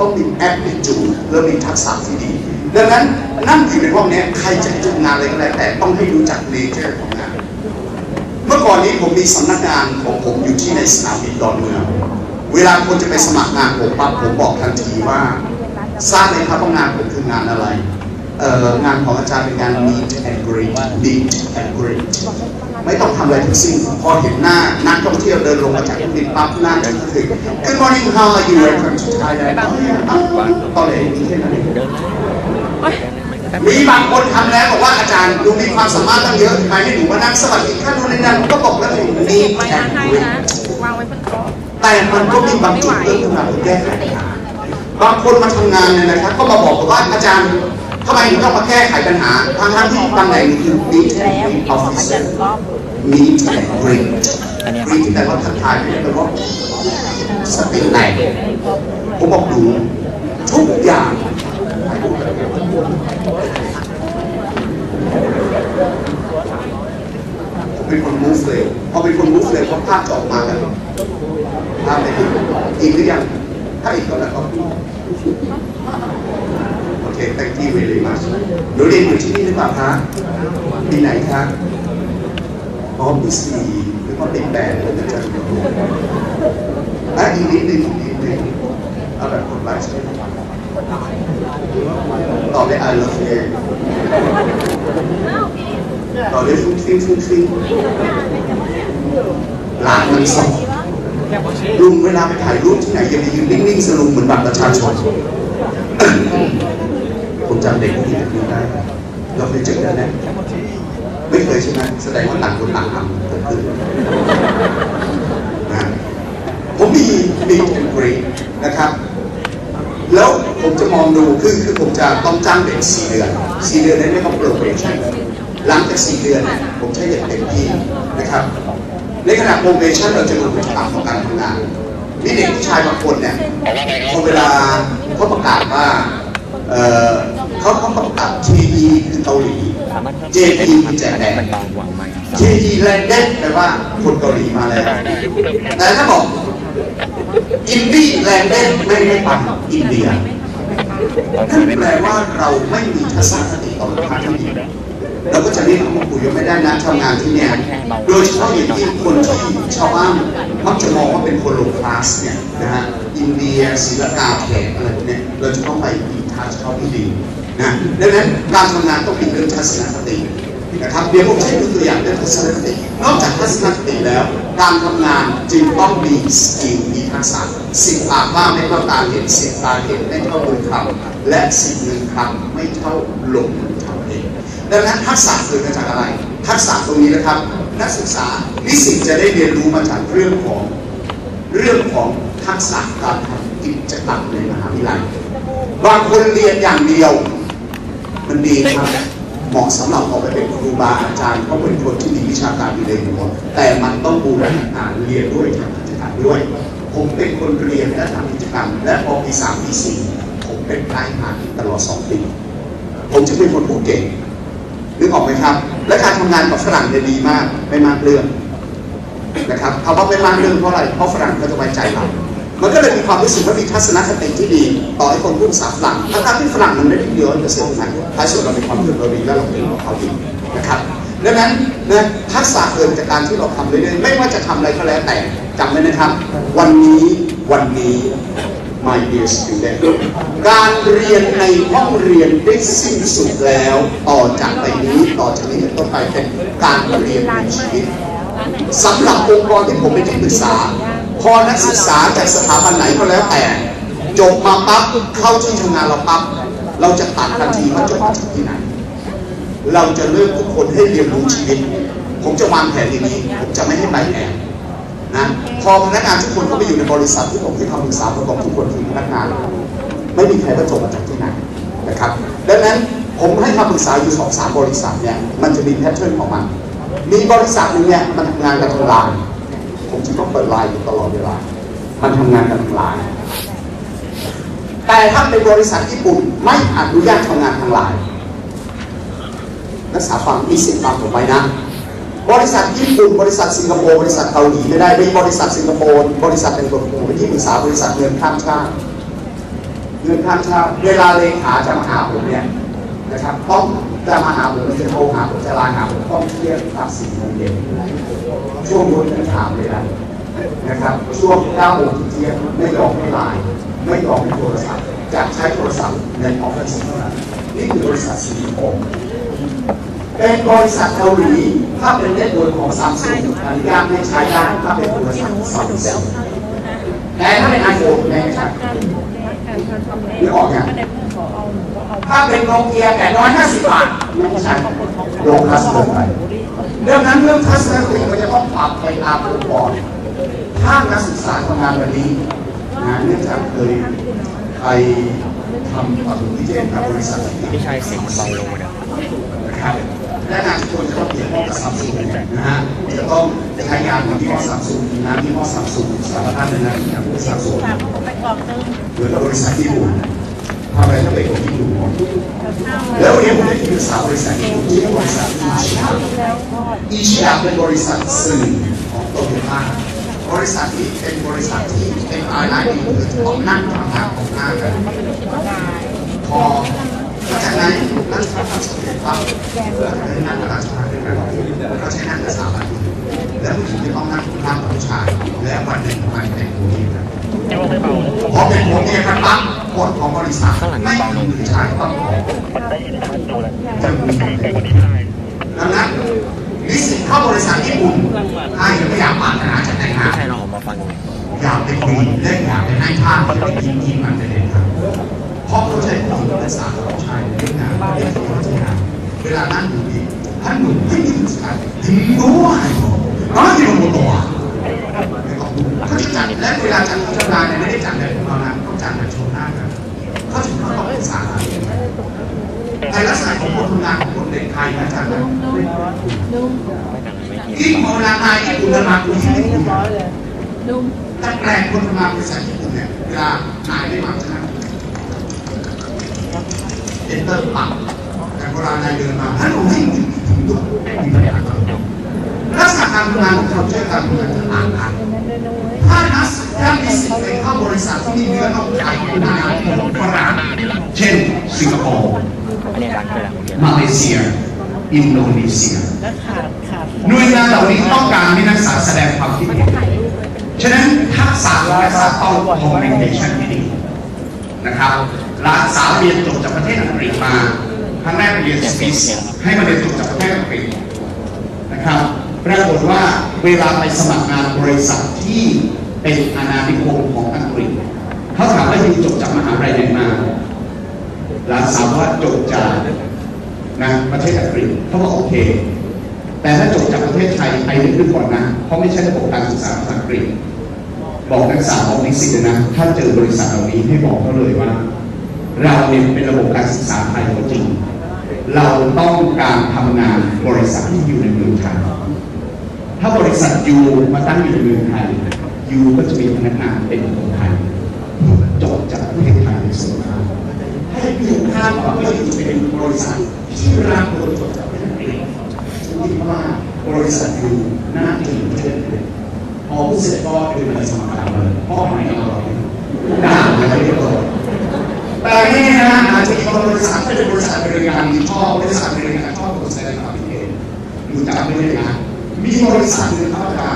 ต้องมีแอปมีจูนแล้วมีทักษะที่ดี ดังนั้นนั่งอยู่ในห้องนี้ใครจะทำงานอะไรก็แล้วแต่ต้องให้รู้จักเนเจอร์ของงาน เมื่อก่อนนี้ผมมีสำนักงานของผมอยู่ที่ในสนามบินดอนเมือง เวลาคนจะไปสมัครงานผมปั๊บผมบอกทันทีว่าทราบไหมครับว่างานผมคืองานอะไรงานของอาจารย์เป็นงาน meet and greet meet and greet ไม่ต้องทำอะไรทั้งสิ้นพอเห็นหน้านักท่องเที่ยวเดินลงมาจากเครื่องบินปั๊บหน้าจะถึง Good morning how are you welcome to Thailand อ๋อตอนเลยมีแค่นั้นเองมีบางคนทำแล้วบอกว่าอาจารย์ดูมีความสามารถตั้งเยอะทำไมไม่หนูมานั่งสวัสดีค่ะทุนนั้นก็บอกแล้วถึงนี่ไม่แอนให้กรีนะวางไว้บนโต๊ะแต่มันก็มีบางจุดเรื่องขึ้นมาเพื่อแก้ไขปัญหาบางคนมาทำงานเนี่ยนะครับ ก็มาบอกผมว่าอาจารย์ ทำไมถึงต้องมาแก้ไขปัญหาทั้งทั้งที่ตำแหน่งนี้คือ meet and greet officer meet and greet อันเนี้ย greet ที่แปลว่าทักทายไม่ได้แปลว่าสติแตกผมบอกดูทุกอย่างผมเป็นคนมูฟเลยพอเป็นคนมูฟเลยเพราะภาพจออกมากันภาพไม่ดีอีกหรือยัง ถ้าอีกก็แล้วก็ เค thank you very much หนูเรียนอยู่ที่นี่หรือเปล่าคะปีไหนคะอ๋อปีสี่หรือว่าปีแปดเลยนะจ๊ะอะอีกนิดหนึ่งอีกนิดหนึ่งเอาแบบคนไลฟ์ใช่ไหมต่อไป I love you ต่อด้ฟุ้งฟิ้งฟุ้งฟิ้งหลานมันสองลุงเวลาไปถ่ายรูปที่ไหนอย่าไปยืนนิ่งๆสลุงเหมือนบัตรประชาชน ผมจำเด็กผู้หญิงคนนี้ได้เราเคยเจอกันแน่ไม่เคยใช่ไหมแสดงว่าต่างคนต่างทำเกิดขึ้นนะผมมีมีเทมเพลตนะครับ แล้วผมจะมองดูคือคือผมจะต้องจ้างเด็กสี่เดือนสี่เดือนนั้นเรียกว่า probation หลังจากสี่เดือนเนี่ยผมใช้เด็กเต็มที่นะครับ ในขณะ probation เราจะดูพฤติกรรมของการทำงานมีเด็กผู้ชายบางคนเนี่ยพอเวลาเขาประกาศว่า เอ่อเขาเขาประกาศ TE คือเกาหลี JP คือแจกแดงมันเบากว่าไหม TE แลนเด้แปลว่าคนเกาหลีมาแล้ว แต่ถ้าบอกอินดี้แลนเด้ไม่ไม่ปันอินเดียนั่นแปลว่าเราไม่มีทัศนคติต่อลูกค้าที่ดีเราก็จะเรียกเขามาคุยกันไม่ได้นะทำงานที่เนี่ยโดยเฉพาะอย่างยิ่งคนที่ชาวบ้านมักจะมองว่าเป็นคนโลคลาสเนี่ยนะฮะอินเดียศิลปาแขกอะไรพวกเนี่ยเราจะต้องไปมีทัศน์เขาที่ดี นะดังนั้นการทำงานต้องมีเรื่องทัศนคตินะครับเดี๋ยวผมให้ดูตัวอย่างเรื่องทัศนคติ นอกจากทัศนคติแล้ว การทำงานจึงต้องมีสกิลมีทักษะสิบปากว่าไม่เท่าตาเห็นสิบตาเห็นไม่เท่ามือคำและสิบมือคำไม่เท่าลมทำเองดังนั้นทักษะเกิดมาจากอะไร ทักษะตรงนี้นะครับนักศึกษานิสิตจะได้เรียนรู้มาจากเรื่องของเรื่องของทักษะการทำกิจกรรมในมหาวิทยาลัยบางคนเรียนอย่างเดียว มันดีครับเหมาะสำหรับออกไปเป็นครูบาอาจารย์เพราะเป็นคนที่มีวิชาการอยู่ในหัวแต่มันต้องบูรณาการเรียนด้วยทำกิจกรรมด้วย ผมเป็นคนเรียนและทำกิจกรรม และพอปีสามปีสี่ผมเป็นไกด์งาตลอดสองปีผมจะเป็นคนพูดเก่งนึกออกไหมครับ และการทำงานกับฝรั่งเนี่ยดีมากไม่มากเรื่องนะครับคำว่าไม่มากเรื่องเพราะอะไรเพราะฝรั่งก็จะไว้ใจเรา มันก็เลยมีความรู้สึกว่ามีทัศนคติที่ดี ต่อไอ้คนพูดภาษาฝรั่งทั้งที่ฝรั่งมันไม่ได้เยอะเปอร์เซ็นต์นะท้ายสุดเรามีความรู้สึกเราดีและเราเป็นของเขาดีนะครับดังนั้นนะทักษะเกิดจากการที่เราทำเรื่อยๆไม่ว่าจะทำอะไรก็แล้วแต่จำไว้นะครับ วันนี้วันนี้ my dear student การเรียนในห้องเรียนได้สิ้นสุดแล้ว ต่อจากไปนี้ต่อจากนี้เป็นต้นไปเป็นการเรียนในชีวิตสำหรับองค์กรที่ผมเป็นที่ปรึกษา พอนักศึกษาจากสถาบันไหนก็แล้วแต่ จบมาปั๊บเข้าที่ทำงานเราปั๊บเราจะตัดทันทีว่าจบมาจากที่ไหน เราจะเลือกทุกคนให้เรียนรู้ชีวิต ผมจะวางแผนอย่างนี้ผมจะไม่ให้ไปแอบนะพอพนักงานทุกคนเข้าไปอยู่ในบริษัทที่ผมที่คำปรึกษาผมบอกทุกคนคือพนักงาน ไม่มีใครว่าจบมาจากที่ไหนนะครับดังนั้นผมให้คำปรึกษาอยู่สองสามบริษัทเนี่ยมันจะมีแพทเทิร์นของมัน มีบริษัทหนึ่งเนี่ยมันทำงานกันทางไลน์ ผมจึงต้องเปิดไลน์อยู่ตลอดเวลา มันทำงานกันทางไลน์แต่ถ้าเป็นบริษัทญี่ปุ่นไม่อนุญาตทำงานทางไลน์นักศึกษาฟังมีสิทธิ์ฟังผมไว้นะ บริษัทญี่ปุ่น บริษัทสิงคโปร์บริษัทเกาหลีไม่ได้มีบริษัทสิงคโปร์บริษัทเป็นคนผมเป็นที่ปรึกษาบริษัทเงินข้ามชาติเงินค่าเช่าเวลาเลขาจะมาหาผมเนี่ยนะครับต้อง จะมาหาผมจะโทรหาผมจะลน์หาผมต้องเที่ยงตัดสี่โมงเย็นช่วงบนจะถามเลยนะนะครับ ช่วงเก้าโมงถึงเที่ยงไม่ยอมให้ไลน์ไม่ยอมให้โทรศัพท์จะใช้โทรศัพท์ในออฟฟิศเท่านั้นนี่คือบริษัทซีอีโอเป็นบริษัทเกาหลีถ้าเป็นเน็ตเวิร์กของซัมซุงอนุญาตให้ใช้ได้ถ้าเป็นบริษัทซัมซุงแต่ถ้าเป็นไอโฟนไม่ใช่นึกออกยัง ถ้าเป็นโนเกีย850บาทไม่ใช่โลคัสเกินไปดังนั้นเรื่องทัศนคติมันจะต้องปรับไปตามองค์กรถ้านักศึกษาทำงานแบบนี้นะเนื่องจากเคยไปทำปฏิบัติเจนกับบริษัทที่พี่ชายเสียงมันเบาลงเลยนะนะครับและงานทุกคนจะต้องเกี่ยวข้องกับซัมซุงนะฮะจะต้องใช้งานของที่ห้อซัมซุงมีน้ำที่ห้อซัมซุงสารพัดเลยนะอย่างบริษัทส่วนฝากผมไปกล่องนึงเหมือนกับบริษัทญี่ปุ่น ทำอะไรต้องเป็นของญี่ปุ่นหมดแล้ววันนี้ผมได้ที่ปรึกษาบริษัทญี่ปุ่นที่บริษัทอิชิยะแล้วก็อิชิยะเป็นบริษัทสื่อของโตโยต้าบริษัทนี้เป็นบริษัทที่เป็นรายได้ดีเลยต้องนั่งทำงานของหน้ากันพอหลังจากนั้นนักศึกษาทำสำเร็จปั๊บเพื่อให้นั่งกับราชการด้วยกันก็ใช้นั่งกับสาบันแล้วผู้หญิงจะต้องนั่งข้างผู้ชายและวันหนึ่งมันเป็นผู้หญิงครับเดี๋ยวไม่เบาเลยพอเป็นผู้หญิงครับปั๊บ กฎของบริษัทไม่มีผู้ชายต้องขอมันได้ยินชัดดูเลยจะมีใกล้กว่านี้ไม่ได้ดังนั้นนิสิตเข้าบริษัทญี่ปุ่นถ้ายังไม่อยากปรารถนาจะแต่งงานใช่เราออกมาฟังอยากเป็นดีและอยากเป็นนายท่าที่เป็นทีมทีมมันจะเด็ดครับเพราะเขาใช้ผู้หญิงเป็นสาวของชายในงานเรื่องที่เขาจะงานเวลานั่งอยู่ดีท่านหนุ่มที่มีผู้ชายถึงด้วยน้อยที่ลงตัวเขาจะจัดและเวลาจัดเจ้านาเนี่ยไม่ได้จัดแบบเรานะต้องจัดแบบโชว์หน้า กันเขาถึงต้องปรึกษาในลักษณะของคนทำงานของคนเด็กไทยนะจ๊ะนะนุ่มไม่ดังไม่เกียที่เวลานายญี่ปุ่นเดินมาคุณที่ญี่ปุ่นร้อยเลยนุ่มถ้าแปลงคนทำงานบริษัทญี่ปุ่นเนี่ยเวลานายไม่มาจะนั่งเอนเตอร์ปักแต่เวลานายเดินมาท่านรู้ที่ลักษณะการทำงานของเขาใช้การทำงานต่างกันถ้านัก ถ้ามีสิทธิ์ไปเข้าบริษัทที่มีเนื้อนอกไก่นายของฝรั่งเช่นสิงคโปร์มาเลเซีย อินโดนีเซียหน่วยงานเหล่านี้ต้องการให้นักศึกษาแสดงความคิดเห็นฉะนั้นทักษะของนักศึกษาต้อง communication ที่ดีนะครับหลานสาวเรียนจบจากประเทศอังกฤษมาครั้งแรกเรียนสวิสให้มาเรียนจบจากประเทศอังกฤษนะครับปรากฏว่าเวลาไปสมัครงานบริษัทที่ เป็นอาณานิคมของอังกฤษเขาถามว่าคุณจบจากมหาวิทยาลัยไหนมาหลานสาวว่าจบจากนะประเทศอังกฤษเขาบอกโอเค แต่ถ้าจบจากประเทศไทยไปนึกดูก่อนนะเพราะไม่ใช่ระบบการศึกษาภาษาอังกฤษ บอกนักศึกษาบอกนิสิตนะ ถ้าเจอบริษัทเหล่านี้ให้บอกเขาเลยว่า เราเนี่ยเป็นระบบการศึกษาไทยตัวจริง เราต้องการทำงานบริษัทที่อยู่ในเมืองไทยถ้าบริษัทอยู่มาตั้งอยู่ในเมืองไทย ยูก็จะมีพนักงานเป็นคนไทยจบจากประเทศไทยในส่วนมากให้อยู่ข้ามกับว่าอยู่เป็นบริษัทที่ร่างตัวจบจากประเทศอังกฤษคิดว่าบริษัทยู่หน้าที่ประเทศเลยพอผู้เสร็จก็คือมาสมัครการเลยพ่อหมายเอาเราด่าอะไรเรียบร้อยแต่นี่นะอาจจะมีบริษัทเป็นบริษัทบริการชอบบริษัทบริการชอบคนแสดงความคิดเห็นอยู่จำไม่ได้นะมีบริษัทหนึ่งเขาจะ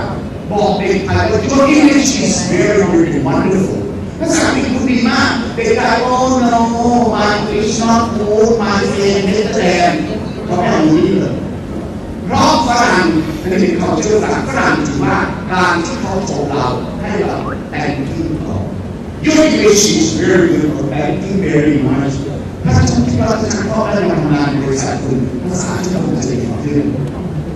บอกเด็กไทยว่า your English is very very wonderful ภาษาอังกฤษคุณดีมากเด็กไทย oh no my English not good my friend Netherlands เขาไม่เอาอย่างนี้เลยเพราะฝรั่งในเป็นเขาเชื่อฝรั่งฝรั่งถือว่าการที่เขาส่งเราให้เราแต่งที่ก่อน Your English is very good or thank you very much ถ้าฉันคิดว่าฉันก็ได้ทำงานบริษัทคุณภาษาที่เราจะได้ดีขึ้น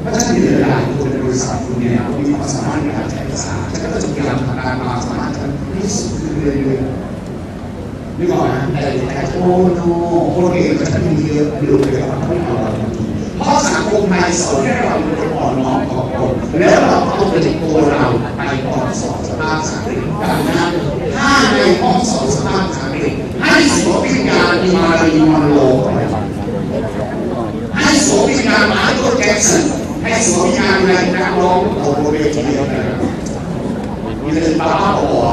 เพราะฉะนั้นมีหลายคน ริษัทคุณเนี่ยมีความสามารถในการใช้ภาษาฉันก็จะพยายามทำงานความสามารถฉันให้สูงขึ้นเรื่อยๆนึกออกไหมแต่แต่โอ้โนคนเก่งจะมีเยอะดูเลยครับไม่เอาเราเพราะสังคมไทยสอนให้เราเป็นคนอ่อนน้อมต่อคนแล้วเราเอาเป็นตัวเราไปก่อนสอนสภาพสังคมดังนั้นถ้าในห้องสอนสภาพสังคมให้สวมวิญญาณมารีมอนโลให้สวมวิญญาณมาตัวแจ็คสัน ให้สวมวิญญาณในนักร้องโอโบเวทีเดียวกันมีเรื่องบ้าบอ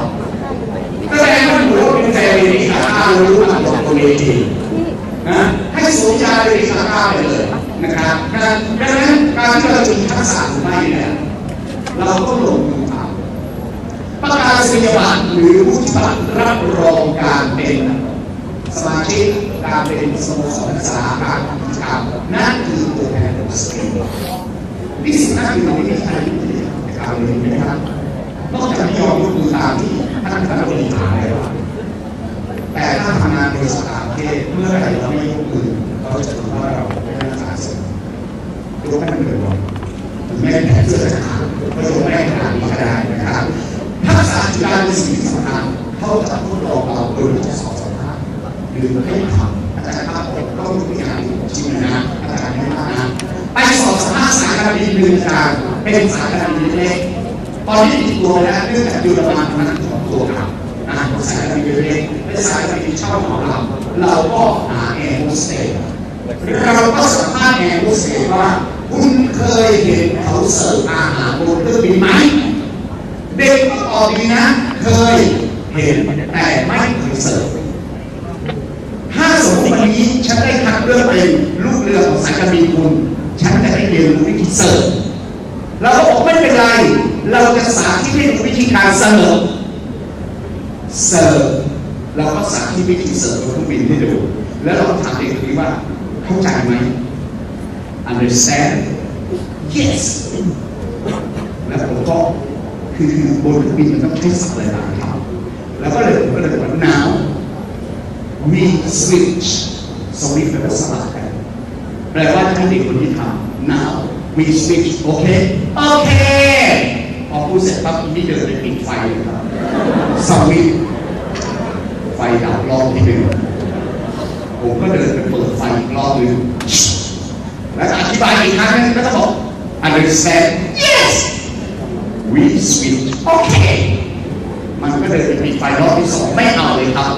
แสดงว่าหนูเป็นแฟนดีขาข้าวรู้มาบอกตัวเองดีนะให้สวมยาดีขาข้าไปเลยนะครับดังนั้นการที่เราจะมีทักษะหรือไม่เนี่ยเราก็ลงมือทำประกาศนียบัตรหรือวุฒิบัตรรับรองการเป็นสมาชิกการเป็นสโมสรนักศึกษาการกิจกรรมนั่นคือตัวแทนของสตรี นี่สิ่งนั้นคือเราไม่มีใครที่จะทำเลยนะครับนอกจากยอมยกมือตามที่ท่านคณะบริหารแล้วแต่ถ้าทำงานบริษัทต่างประเทศเมื่อไหร่เราไม่ยกมือเราจะถือว่าเราไม่ได้รักษาสิทธิ์ยกให้มันเลยว่าถึงแม้แขนเสื้อจะขาดก็ยกไม่ได้ขนาดนี้ก็ได้นะครับทักษะการเป็นสิ่งสำคัญเขาจะทดลองเราโดยทดสอบสัมภาพหรือให้ทำอาจารย์ครับผม ก็มีตัวอย่างจริงนะอาจารย์ไม่มากนะไปสอบสภาพสายการบินหนึ่งการเป็นสายการบินเล็กตอนนี้ติดตัวแล้วเนื่องจากอยู่ระหว่างนั้นของตัวเรานะสายการบินเล็กเป็นสายการบินเช่าของเรา เราก็หาแอร์โฮสเตสเราก็สัมภาษณ์แอร์โฮสเตสว่าคุณเคยเห็นเขาเสิร์ฟอาหารบนเครื่องบินไหมเด็กก็ตอบดีนะ เคยเห็นแต่ไม่เคยเสิร์ฟ วันนี้ฉันได้คัดเลือกเป็นลูกเรือของสายการบินคุณ ฉันจะได้เรียนรู้วิธีเสิร์ฟเราก็บอกไม่เป็นไร เราจะสาธิตให้ดูวิธีการเสิร์ฟเสิร์ฟเราก็สาธิตวิธีเสิร์ฟบนเครื่องบินให้ดู แล้วเราถามเด็กคนนี้ว่าเข้าใจไหม understand yes แล้วผมก็คือบนเครื่องบินมันต้องใช้ศัพท์หลายๆคำแล้วก็เลยผมก็เลยบอกว่า now we switch สวิตช์แปลว่าสลับกันแปลว่าให้เด็กคนที่ทำ now we switch โอเค โอเค พอพูดเสร็จปั๊บอีนี่เดินไปปิดไฟเลยครับสวิตช์ไฟดับรอบที่หนึ่งผมก็เดินไปเปิดไฟอีกรอบหนึ่งแล้วอธิบายอีกครั้งหนึงก็จะบอก understand yes we switch โอเคมันก็เดินไปปิดไฟรอบที่สองไม่เอาเลยครับ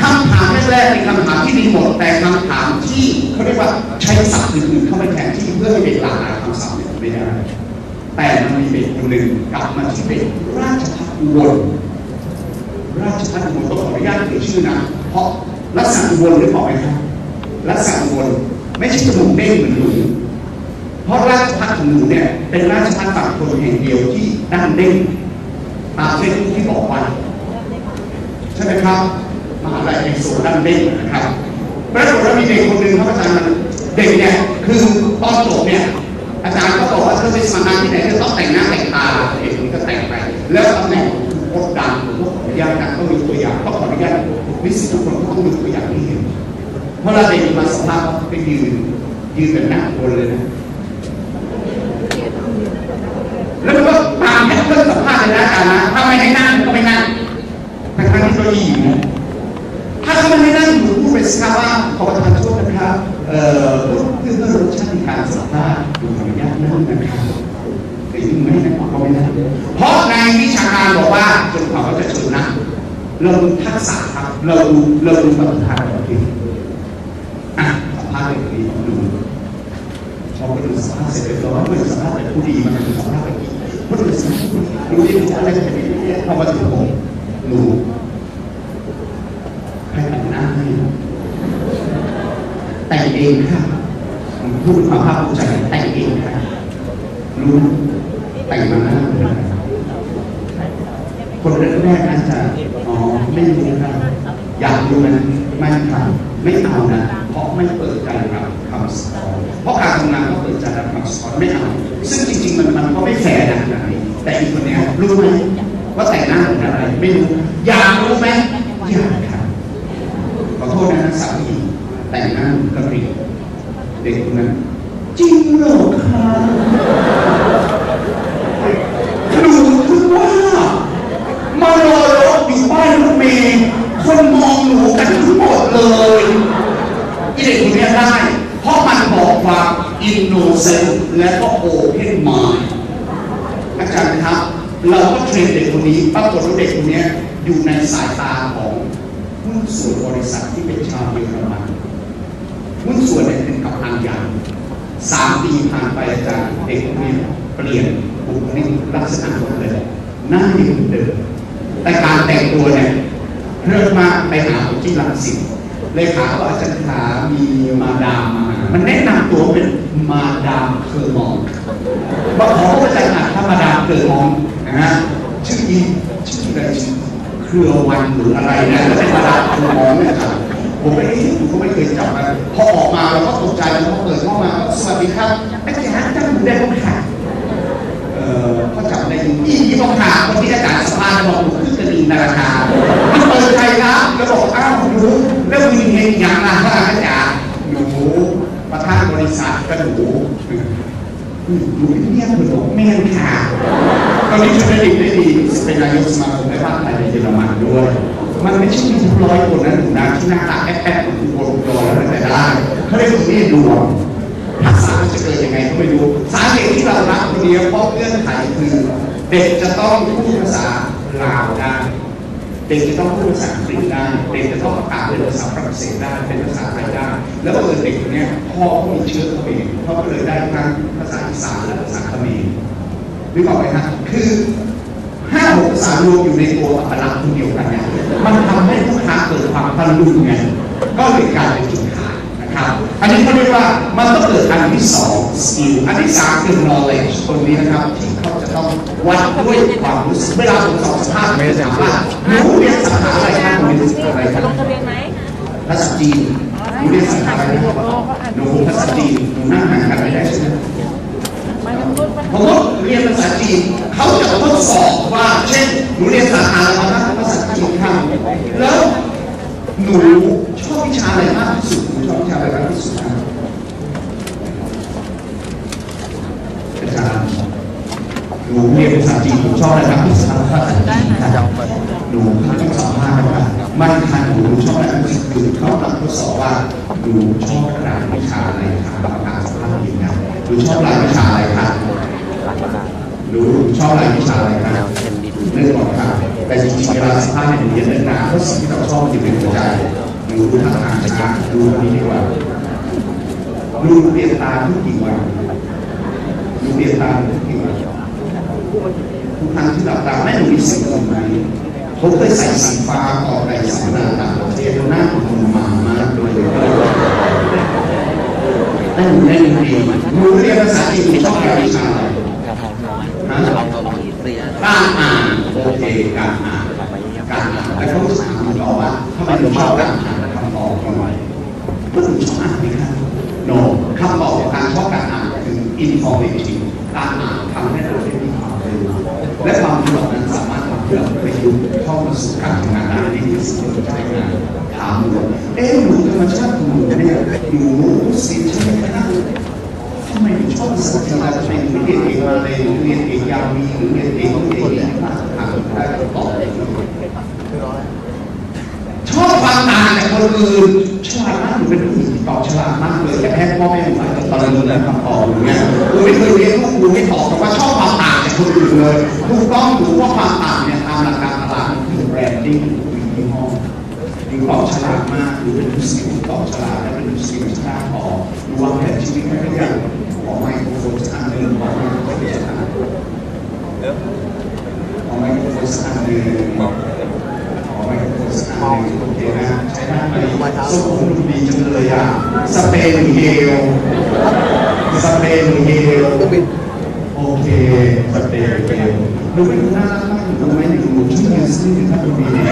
คำถามแรกๆเป็นคำถามที่ดีหมดแต่คำถามที่เขาเรียกว่าใช้ศัพท์อื่นๆเข้าไปแทนที่เพื่อให้เป็นหลากหลายคำศัพท์เนี่ยไม่ได้แต่มันมีเด็กคนหนึ่งกลับมาที่เป็นราชพัฒอุบลราชพัฒอุบลต้องขออนุญาตเอ่ยชื่อนะเพราะลักษณะอุบลได้บอกไหมครับลักษณะอุบลไม่ใช่จมูกเด้งเหมือนหนูเพราะราชพัฒของหนูเนี่ยเป็นราชพัฒฝั่งคนแห่งเดียวที่ด้านเด้งตามเฟซบุ๊กที่บอกไว้ใช่ไหมครับ มหาลัยแห่งโซนด้านเด็กนะครับปรากฏว่ามีเด็กคนหนึ่งครับอาจารย์เด็กเนี่ยคือตอนจบเนี่ยอาจารย์ก็บอกว่าเธอไปสมัครงาที่ไหนเธอต้องแต่งหน้าแต่งตาเด็กคนนี้ก็แต่งไป แล้วตำแหน่งคือโคตรดังผมก็ขออนุญาตนะต้องมีตัวอย่างต้องขออนุญาตวิสิตทุกคนก็ต้องมีตัวอย่างที่เห็นเพราะเราเด็กมาสัมภาษณ์ไปยืนยืนแบบหน้าบนเลยนะแล้วมันก็ตามให้เพื่อนสัมภาษณ์เลยนะอาจารย์นะถ้าไม่ให้นั่งก็ไม่นั่งทั้งทั้งที่เก้าอี้อยู่ ถ้าเขาไม่ให้นั่งหนูพูดไปสิครับว่าขอประทานโทษนะครับเอ่อเพื่อเพื่อรสชาติการสัมภาษณ์ดูขออนุญาตนั่งนะครับแต่ยิ่งไม่ให้นั่งก็ไม่นั่งเพราะในวิชาการบอกว่าจนกว่าเขาจะชนนะเราดูทักษะครับ เราดูเราดูปฏิภาณของทีอะสัมภาษณ์เลยคนนี้ดูพอไปดูสัมภาพเสร็จเรียบร้อยไปดูสัมภาพเป็นผู้ดีมันเป็นสภาพแบบนี้พอดูสภาพผู้ดีดูดีมันจะอะไรจะเป็นอย่างนี้พอมาถึงผมดู ให้แต่งหน้าให้แต่งเองค่ะผมพูดความภาคภูมิใจแต่งเองค่ะรู้แต่งมาหน้าเลยคนแรกๆอาจจะอ๋อไม่รู้ครับอยากรู้นะไม่ค่ะไม่เอานะเพราะไม่เปิดใจรับคำสอนเพราะการทำงานก็เปิดใจรับคำสอนไม่เอาซึ่งจริง ๆ มันมันก็ไม่แฟร์นะแต่อีกคนนี้รู้ไหมว่าแต่งหน้าเหมือนอะไรไม่รู้อยากรู้ไหมอยากครับขอ โทษนะนักสามีแต่งหน้านกะหรี่เด็กคนนั้นจริงเหรอคะหนูคิดว่ามารอรถอยู่ป้ายรถเมล์คนมองหนูกันทั้งหมดเลยอีเด็กคนนี้ได้ เพราะมันบอกความอินโนเซนต์และก็โอเพนมายอาจารย์ครับ เราก็เทรนเด็กคนนี้ปรากฏว่าเด็กคนนี้อยู่ในสายตาของ หุ้นส่วนบริษัทที่เป็นชาวเยอรมันหุ้นส่วนเนี่ยเป็นกับทางยางสามปีผ่านไปอาจารย์เด็กนนี้เปลี่ยนบุคลิกลักษณะหมดเลยหน้ายังเหมือนเดิมแต่การแต่งตัวเนี่ยเริ่มมาไปหาผมที่ลังสิตเลขาบอกอาจารย์ขามีมาดามมามันแนะนำตัวเป็นมาดามเคอร์มองบอกขอพระอาจารย์อ่าถ้ามาดามเคอร์มองนะฮะชื่อนี้ชื่ออะไรชื่อ รือวันหรืออะไรนะแล้วเป็นมาดามเคอร์มองเนี่ยครับผมไม่ได้ผมก็ไม่เคยจับมาพอออกมาเราก็ตกใจแล้วพอเปิดเข้ามาสวัสดีครับอาจารย์จำหนูได้ไหมคะเอ่อก็จับในอีกต้องถามคนที่อาจารย์สภาบอกหนูคือกระดิ่งนาฬิกามันเปิดใครครับแล้วบอกอ้าวหนูแล้วมีเงินอย่างไรบ้างอาจารย์หนูประธานบริษัทก็หนูหนูเรียกหนูแม่ค่ะ ตอนนี้ชุดได้ดีได้ดีเป็นนายกสมาคมแม่บ้านไทยในเยอรมันด้วย มันไม่ใช่มีทุกร้อยคนนะหนูนะที่หน้าตาแอ๊ะๆหนูโกรธๆแล้วแต่ได้เขาเรียกว่านี่ดวงภาษาจะเกิดยังไงก็ไม่รู้สาเหตุที่เรารับคนเดียวเพราะเงื่อนไขคือ เด็กจะต้องพูดภาษาลาวได้เด็กจะต้องพูดภาษาอังกฤษได้เด็กจะต้องประกาศเป็นภาษาฝรั่งเศสได้ เป็นภาษาไทยได้ แล้วเออเด็กคนเนี้ยพ่อเขามีเชื้อเขมรเขาก็เลยได้ทั้งภาษาอีสานและภาษาเขมร นึกออกไหมฮะคือห้าหกภาษารวมอยู่ในตัวอัปลักษณ์คนเดียวกันเนี่ยมันทำให้ลูกค้าเกิดความตะลุงไงก็เลยกลายเป็นจุดขายนะครับ อันนี้เขาเรียกว่ามันต้องเกิดอันที่สองสกิลอันที่สามคือ knowledge ตรงนี้นะครับ ที่เขาจะต้องวัดด้วยความรู้สึกเวลาผมสอนสภาพไม่ได้ถามว่าหนูเรียนสาขาอะไรครับหนูเรียนสาขาอะไรครับลงทะเบียนไหมภาษาจีนหนูเรียนสาขาอะไรครับหนูภาษาจีนหนู ผมเคยใส่สีฟ้าออกไปสัมมนาต่างประเทศแล้วหน้าผมมามากด้วยแต่หนูได้เรียนดีหนูเรียนภาษาจีนหนูชอบอะไรวิชาอะไรกระทงน้อยลองลองเรียนการอ่านโอเคการอ่านการอ่านแล้วเขาถามคุณต่อว่าทำไมถึงชอบการอ่านคำตอบทำไมก็ถึงชอบอ่านไหมครับโนคำตอบของการชอบการอ่านคือ informative การอ่าน ได้ดีที่สุดใช้งาถามหนูเอ๊ะหนูธรรมชาติหนูเนี่ยหนูสิใช่ไหมครับทำไมถึงชอบภาษาจีนจะเป็นเรียนเองมาเลยเรียนเองยาวมีหรือเรียนเองเรียนเองมาถามได้ตอบชอบความต่างจากคนอื่นฉลาดมากหนูเป็นผู้หญิงตอบฉลาดมากเลยแต่แค่พ่อแม่หนูตอนนั้นหนูได้คำตอบอย่างเงี้ยหนูไม่เคยเรียนพวกหนูไม่ตอบแต่ว่าชอบความต่างจากคนอื่นเลยถูกต้องหนูว่าความต่างเนี่ยตามหลักการตลาดคือแบรนดิ้ง รือตอฉลาดมากหรือเป็นสิ่งที่อฉลาดและเป็นสิ่งที่กล้าตอบหรือวางแผนชีวิตไม่ได้อย่างขอกไมโครโฟนสักอันหนึ่งขอไมโครโฟนสักอันหนึ่งขอไมโครโฟนสักอันหนึ่งขอไมโครโฟนอันหนึ่งโอเคนะใช้ได้ไหมส้มผมดูดีจังเลยอะสเปนเฮลสเปนเฮลโอเคสเปนเฮล ดูเป็นน่ารักมากหนูทำไหนูช่วยยืนซื้อถ้าดูดีนะ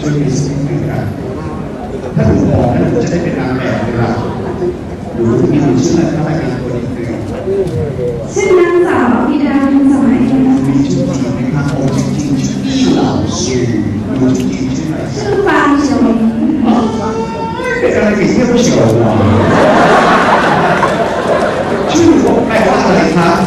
ช่วยยืนซื้อหนึ่งครับถ้าหนูบอกนะหนูจะได้เป็นนางแบบเลยล่ะหนูมีชื่ออะไรถ้ารายการตัวนี้คือชื่อนางสาวพิดาสมัยมีชื่อจริงไหมครับโอ้จริงชื่ออี้เหล่าซูหนูชื่อจริงชื่ออะไรชื่อฟางเฉยเป็นอะไรที่เที่ยวเฉียวชื่อหนูแปลว่าอะไรครับ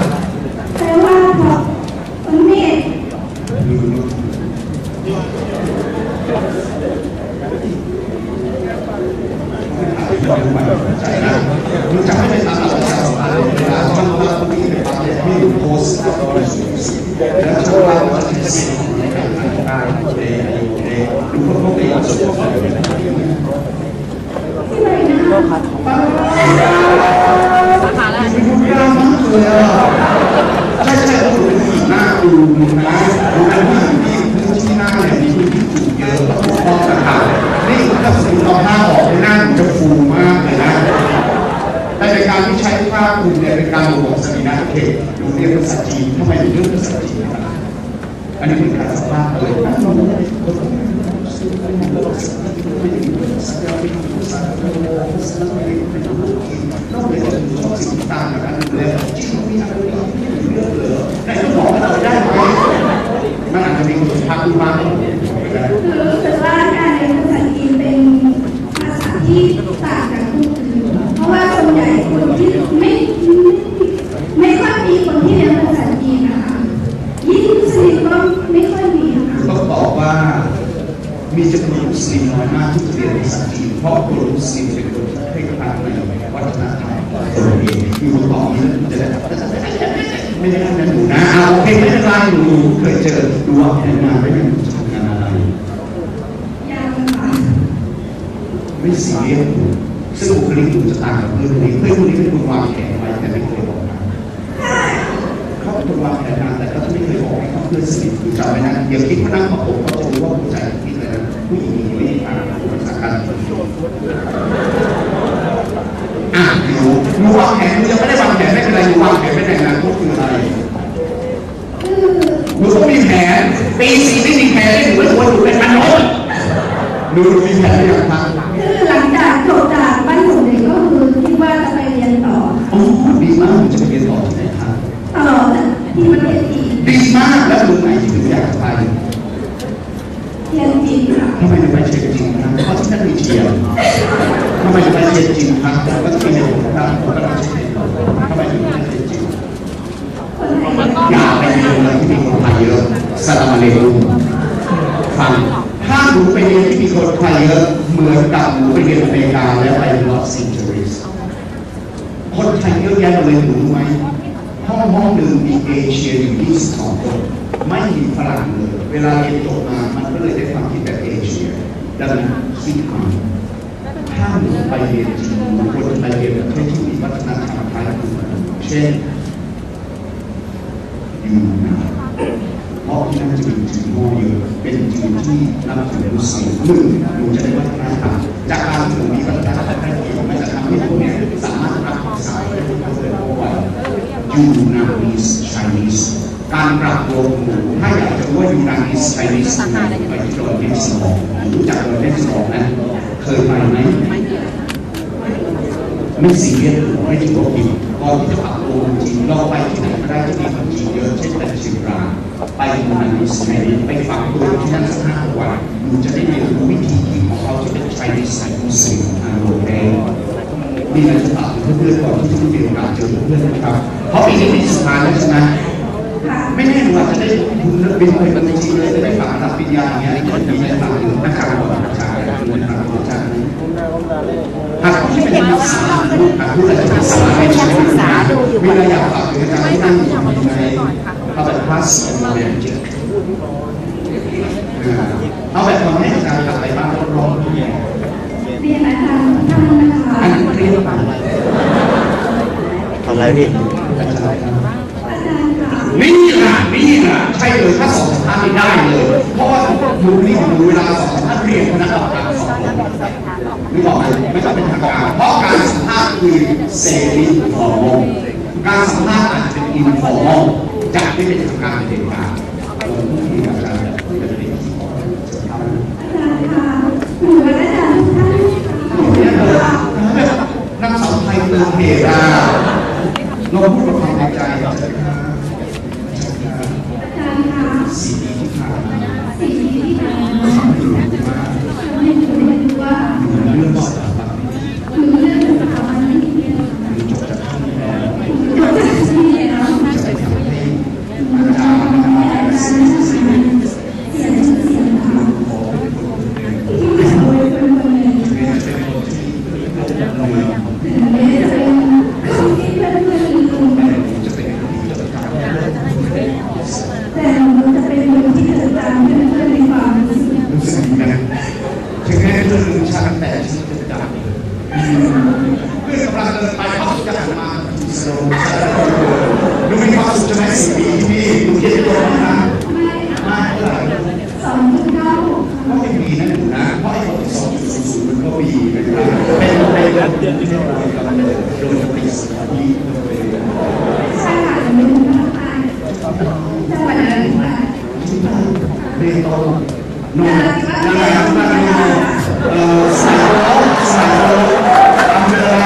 どう? ดูว่าแผนงานไม่เป็นจะทำงานอะไร ยังค่ะไม่ซีเรียสซึ่งบุคลิกจะต่างกับเพื่อนคนนี้เพื่อนคนนี้เป็นคนวางแผนไว้แต่ไม่เคยบอกนะเขาเป็นคนวางแผนงานแต่ก็ไม่เคยบอกให้เขาเพื่อนสนิทคือจำไว้นะเดี๋ยวคิดว่านั่งมาผมเขาจะรู้ว่าผู้ใจคิดเลยนะผู้หญิงไม่ได้ผ่านภาษาการเมืองอะหนูหนูวางแผนยังไม่ได้วางแผนไม่เป็นไรหนูวางแผนไม่แต่งงานก็คืออะไร หนูต้องมีแผนปีสี่ไม่มีแผนหนูไม่ควรอยู่เป็นพันโน้นหนูหนูมีแผนหรือยังครับคือหลังจากจบจากบ้านผมเด็กก็คือคิดว่าจะไปเรียนต่อโอ้ดีมากหนูจะไปเรียนต่อที่ไหนครับตลอดที่ประเทศจีนดีมากแล้วหนูไหนที่หนูอยากไปเรียนจีนค่ะทำไมถึงไปเชียงจริงครับเพราะที่นั่นมีเชียงทำไมถึงไปเชียงจริงครับแล้วก็จะมีเหตุผลครับผมก็ต้อง รียนอะไรที่มีคนไทยเยอะสลามอะลัยกุมฟังถ้าหนูไปเรียนที่มีคนไทยเยอะเหมือนกับหนูไปเรียนอเมริกาแล้วไปลอสแอนเจลิสคนไทยเยอะแยะเลยหนูรู้ไหมห้องห้องหนึ่งมีเอเชียอยู่ที่สองคนไม่มีฝรั่งเลย เวลาเรียนจบมามันก็เลยได้ความคิดแบบเอเชียดังนั้นคิดมาถ้าหนูไปเรียนจริงหนูควรจะไปเรียนประเทศที่มีวัฒนธรรมคล้ายคลึงเช่นอยู่ เพราะที่นั่นจะมีจีนโมเยอะเป็นจีนที่นับถือมุสลิมหนึ่งหนูจะได้วัฒนธรรมจากการที่หนูมีวัฒนธรรมได้เกี่ยวมันจะทำให้พวกนี้สามารถรับภาษาได้ทุกคนเลยเพราะว่ายูนานิสไชนีสการปรับตัวของหนูถ้าอยากจะรู้ว่ายูนานิสไชนีสไปที่โรงเรียนสมองรู้จักโรงเรียนสมองนะเคยไปไหมไม่ซีเรียสไม่ถือว่า ผิดก่อที่จะปรับตัวจริงเราไปที่ไหนก็ได้ที่มีคนจีนเยอะเช่นไปเชียงรายไปมูนันนิสเนไปฝังตัวที่นั่นสักห้าวันคุณจะได้เรียนรู้วิธีคิดของเขาที่เป็นไชนีสมุสลิมอาโรเองนี่เราจะฝากเพื่อนๆก่อนที่จะมีโอกาสเจอเพื่อนๆนะครับ เพราะปีนี้เป็นสุดท้ายแล้วใช่ไหม ไม่แน่หนูอาจจะได้คุณบินไปปฏิจีเลยจะได้ฝากรับปิญญาอย่างเงี้ยมีอะไรฝากถึงนักการก่อนอาจารย์อาจารย์หากที่เป็นนักศึกษาหากผู้ใดจะศึกษาในชีวิตมีอะไรอยากฝากถึงอาจารย์ที่นั่งอยู่ในเอาแบบคลาสสิกมาเนี่ยเอาแบบตอนนี้อาจารย์กลับไปบ้านร้อนๆเนี่ยเรียนอาจารย์ท่านนะคะอันนี้เรียนอะไรทำอะไรพี่ นี่แหละนี่แหละใช่เลยถ้าสองสัมภาษณ์ไม่ได้เลย เพราะว่าหนูนี่ของหนูเวลาสองสัมภาษณ์เรียนคณะกรรมการสองคนนึกออกไหมไม่ต้องเป็นทางการเพราะการสัมภาษณ์คือเซรีฟอร์มการสัมภาษณ์อาจจะเป็นอินฟอร์มจะไม่เป็นทางการเป็นการเราพูดคุยกับอาจารย์จะเป็นที่ขออาจารย์ค่ะหนูและอาจารย์ทุกท่าน หนูเนี่ยเลยนักสาวไทยเติมเหตุอะเราพูดกับความในใจเราจะ อาจารย์ค่ะ สี่ปีที่ผ่านมา สิ่งที่ผ่านมา ทำให้หนูรู้ว่า ทำให้หนูเรียนรู้ว่า หนูเรื่องสถาบัน หนูเลือกสถาบันนี้เรียน หนูจบจากที่นี่แล้ว จบจากที่นี่แล้ว จะไปทำให้ หนูจะทำให้อาจารย์เสียชื่อเสียงค่ะ ขอเป็นคนหนึ่ง ที่หนูเป็นคนหนึ่ง เรียนเป็นคนที่เราจะเหนื่อย ถึงแม้จะเป็นคนที่เพื่อนเพื่อนลืม แต่หนูจะเป็นคนที่จะทำให้เรา แต่หนูจะเป็นคนที่จะตามเพื่อนเพื่อนในความรู้สึก รู้สึกนะถึงแม้เพื่อนลืมฉันแต่ฉันจะจำเพื่อนกำลังเดินไปเขาจะหันมาสโลว์หนูมีความสุขจะไหมสี่ปีที่นี่หนูเขียนตัวนะ ไม่ค่ะ ไม่เท่าไหร่ สองจุ ดีนะหนูนะเพราะไอ้คนที่สองจุดศูนย์มันก็มีนะครับเป็นเป็นเรื่องที่เรากำลังโดนตีสตีใช่ค่ะเป็นพนักงานจังหวัดนราธิวาสเรียนตอนนอนายกนายกเอ่อสายโลสายโลอำเภออะไร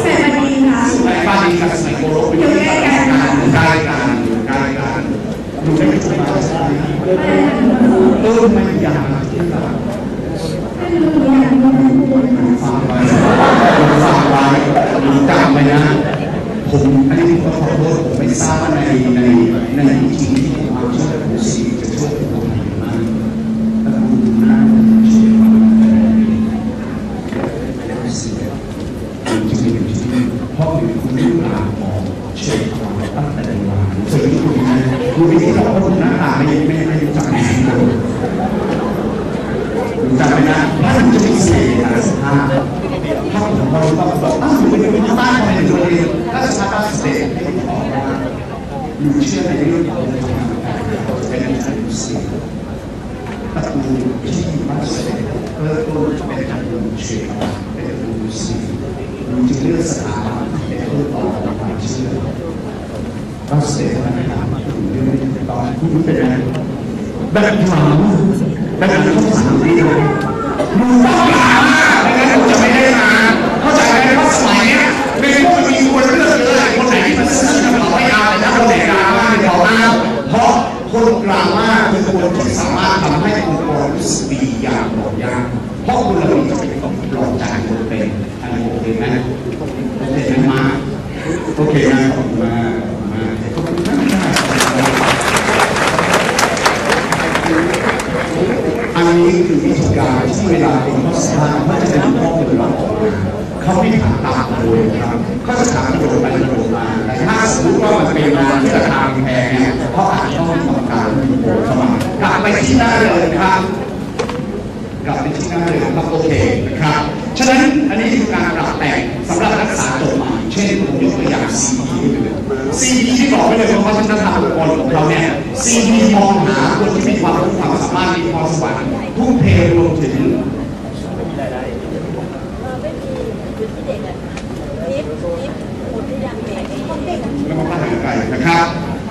แฟนดีค่ะ สมัยบ้านนี้กับสมัยโบราณอยู่ใกล้กันอยู่ใกล้กันอยู่ใกล้กันอยู่ใกล้กันมาใช่เออไม่อยากที่จะ เป็นโรงเรียนโรงเรียนปูนค่ะ ฟังไว้ฟังไว้จำไว้นะ ผมอันนี้ผมก็ขอโทษผมไม่ทราบว่าในในในจริงที่ผมมาช่วยผมสิจะช่วยผมตรงไหนบ้างแต่คุณน่าช่วยผมจริงๆจริงๆเพราะอยู่คุณลูกหลานของเชฟของตั้งแต่เด็กมาเคยดู ไหมดูวิธีเราคนหน้าตาไม่ไม่ไม่รู้จักกันเลยจำไว้นะถ้านจะมีเสน่ห์ทางสภาพถ้าผมพอรู้ว่าบอกอ้าวอยู่เป็นคนบ้านทำไมถึงโรงเรียนราชพัฒน์เสน่ห์ที่บอยู่เชื่อในเรื่องของธรรเป็นอารย์ศิลป์ตระกูลที่อยู่บ้านเสด็จเริ่มต้นเป็นตระกูเชื่อเป็นตระกูลศิลป์อยู่จึงเลือกสถาบันเป็นต้นต่อของความเชื่อ ราเสด็จนะครับถึงเรื่องตอนคุณเป็นอะไรแบบถามแบบนั้นเขาสามนี่เลยดูต้องถามอะไม่งั้นผมจะไม่ได้มาเข้าใจไหมเพราสมัยนี้ยไม่พูดมีคนเลือกเลยคนไหนที่มันซื่อๆจะบอกไม่เอาแต่ถ้าคนไหนดราม่าไม่บอกเอาเพราะคนดราม่าคือคนที่สามารถทำให้องค์กรรู้สึกดีอย่างบอกยากเพราะคนเหล่านี้จะเป็นคนปลอบใจคนเป็นอันนี้โอเคไหมโอเคไหมมาโอเคนะขอบคุณมากขอบคุณมาก อันนี้คือวิธีการที่เวลาคนเขาสัมภาษณ์เขาจะเป็นข้อมูลเราออกมาเขาไม่ถามตามโดยครับเขาจะถามโดยไปโดยมาแต่ถ้าสมมติว่ามันเป็นงานที่ราคาแพงเนี่ยเขาอาจจะต้องทำการมีโบเข้ามากลับไปที่หน้าเลยครับกลับไปที่หน้าเลยครับโอเคนะครับฉะนั้นอันนี้คือการปรับแต่งสำหรับนักศึกษาจบใหม่ เช่นผมยกตัวอย่าง CE ซีดีที่บอกไว้เลยว่าวัฒนธรรมองค์กรของเราเนี่ยซีดีมองหาคนที่มีความรู้ความสามารถมีความสวรรค์ทุ่มเทรวมถึงเออไม่มีอยู่ที่เด็กอะนิดนิดหมดหรือยังเด็กของเด็กอะแล้วก็หาไกลนะครับ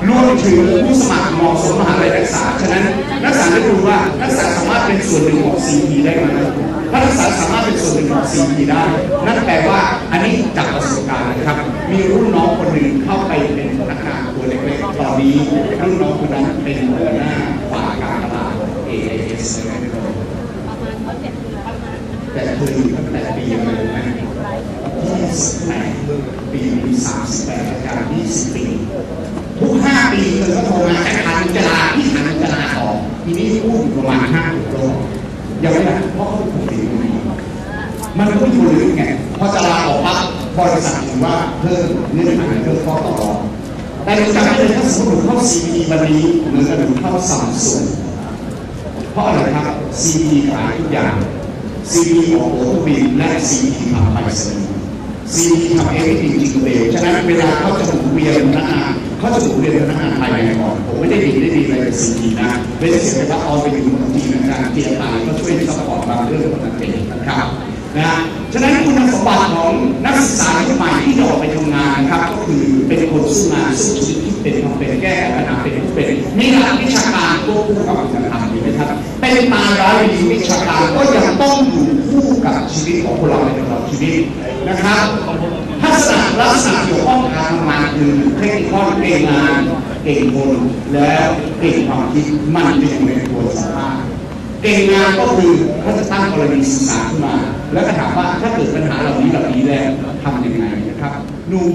รวมถึงผู้สมัครเหมาะสมมหาลัยนักศึกษา ฉะนั้นนักศึกษาได้ดูว่านักศึกษาสามารถเป็นส่วนหนึ่งของ CE ได้ไหม นักศึกษาสามารถเป็นส่วนหนึ่งของ CE ได้ นั่นแปลว่าอันนี้จากประสบการณ์นะครับ มีรุ่นน้องคนหนึ่งเข้าไปเป็นพนักงานตัวเล็กๆ ตอนนี้รุ่นน้องคนนั้นเป็นหัวหน้าฝ่ายการตลาด AIS นะครับประมาณเจ็ดเดือนประมาณแต่คยอตั้งแต่ปีอะไรรู้ไหม28ปีมี38อาจารย์20 ปี ทุก 5 ปีเธอก็โทรมาแต่ทันจะลาที่ทันจะลาออกทีนี้พูดประมาณ5หกรอบ ยังไม่ได้เพราะเขาถูกตีตรงนี้มันก็มีคนอื่นไงพอจะลาออกปั๊บบริษัทถือว่าเพิ่มเงื่อนไขเพิ่มข้อต่อรองแต่หลังจากนั้นถ้าสมมติหนูเข้า CP วันนี้เหมือนกับหนูเข้าซัมซุงเพราะอะไรครับ CP ขายทุกอย่าง CP ออกตัวเครื่องบินและ CP ทำไปรษณีย์ CP ทำเอฟจริงจริงเลยฉะนั้นเวลาเขาจะหมุนเวียนนักงาน เขาจะหมุนเวียนพนักงานภายในก่อนผมไม่ได้ดีได้ดีอะไรกับ CP นะไม่ได้เสียแต่ว่าเอาไปอยู่บางทีในการเกียร์ตายก็ช่วยซัพพอร์ตบางเรื่องของนักเตะนะครับนะฉะนั้นคุณสมบัติของนักศึกษาใหม่ที่จะออกไปทำงานครับก็คือเป็นคนสู้งานสู้ชีวิตที่เป็นความเป็นแก้ปัญหาเป็นผู้เป็นมีหลักวิชาการควบคู่กับคุณธรรมอยู่นะครับเป็นตาร้ายดีวิชาการก็ยังต้องอยู่คู่กับชีวิตของคนเราในตลอดชีวิตนะครับ ลักษณะเกี่ยวข้องทางงานคือเทคนิคเก่งงานเก่งคนแล้วเก่งความคิดมันจะอยู่ในตัวสภาพเก่งงานก็คือเขาจะตั้งกรณีศึกษาขึ้นมา แล้วก็ถามว่าถ้าเกิดปัญหาเหล่านี้เหล่านี้แล้วทำยังไงนะครับหนุ่ม